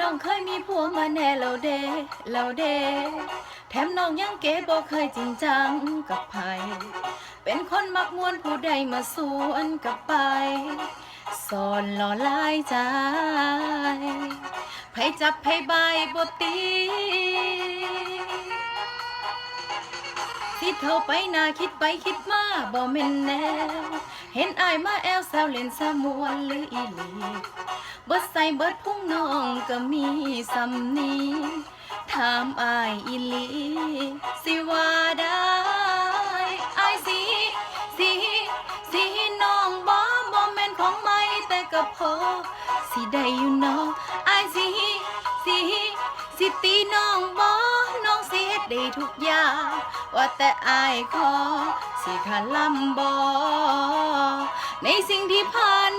น้องเคยมีผัวมาแน่แล้วเดแล้วเด แถมน้องยังเก๋บ่เคยจริงจังกับไผเป็นคนมักมวนผู้ใดมาสวนกับไปสอนหล่อลายใจไผจับไผใบบ่ตีที่เท่าไปนาคิดไปคิดมาบ่แม่นแนวเห็นอายมาแอวแซวเล่นสมวนหรืออีหลี เบิดใส่เบิดพุ่งน้องก็มีสำนีถามอายอีหลีสิว่าได้อายสิสิสิน้องบ่บ่แม่นของไม่แต่ก็พอสิได้อยู่เนาะอายสิสิสิตีน้องบ่น้องสิเฮ็ดได้ทุกอย่างว่าแต่อายขอสิขาลำบอในสิ่งที่ผ่าน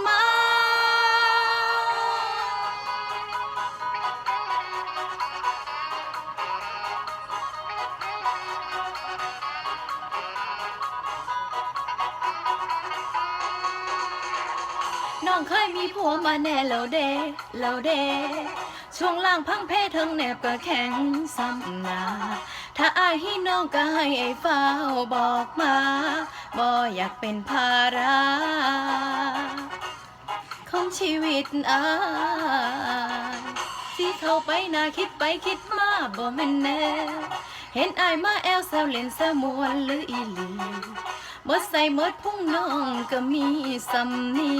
น้องเคยมีผัวมาแน่แล้วเดแล้วเดช่วงล่างพังเพเทิงแนบก็แข็งซ้ำหนาถ้าอายให้น้องก็ให้ไอ้เฝ้าบอกมาบ่อยากเป็นภาระของชีวิตอายที่เข้าไปนาคิดไปคิดมาบ่แม่นแน่เห็นอายมาแอวแซวเล่นสมวนหรืออีหลีมดใส่มดพุ่งน้องก็มีสำนี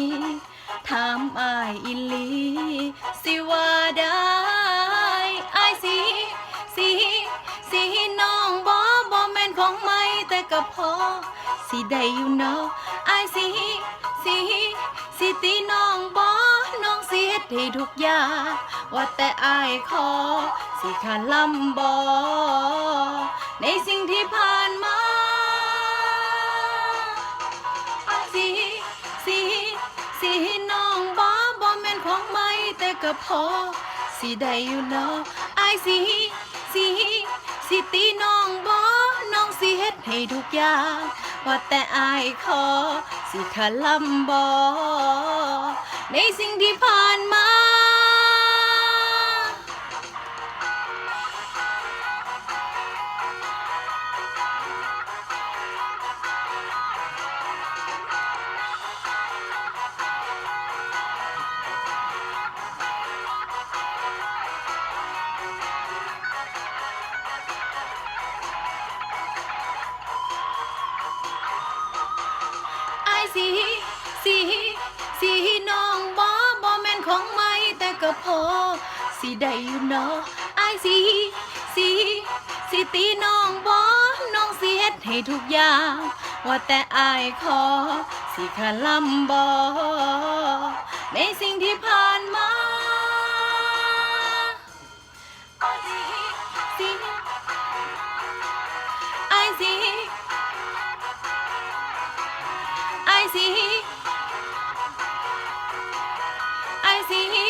ถามอายอีหลีสิว่าได้อายสิสิสิน้องบ่บ่แม่นของไม่แต่ก็พอสิได้อยู่เนาะอายสิสิสิตีน้องบ่น้องสิเฮ็ดให้ทุกอย่างว่าแต่อายขอสิขาลำบ่ในสิ่งที่ผ่านมาอสิสิสิ ก็พอสิได้อยู่เนาะอายสิสิสิตีน้องบ่น้องสิเฮ็ดให้ทุกอย่างว่าแต่อายขอสิขาลำบ่ในสิ่งที่ผ่านมา ก็พอ สิได้อยู่เนาะไอสิสิสิตีน้องบอน้องเสียฮ็ดให้ทุกอย่าง ว่าแต่อายขอ สิขลำบอในสิ่งที่ผ่านมาไอสิไอสิ I see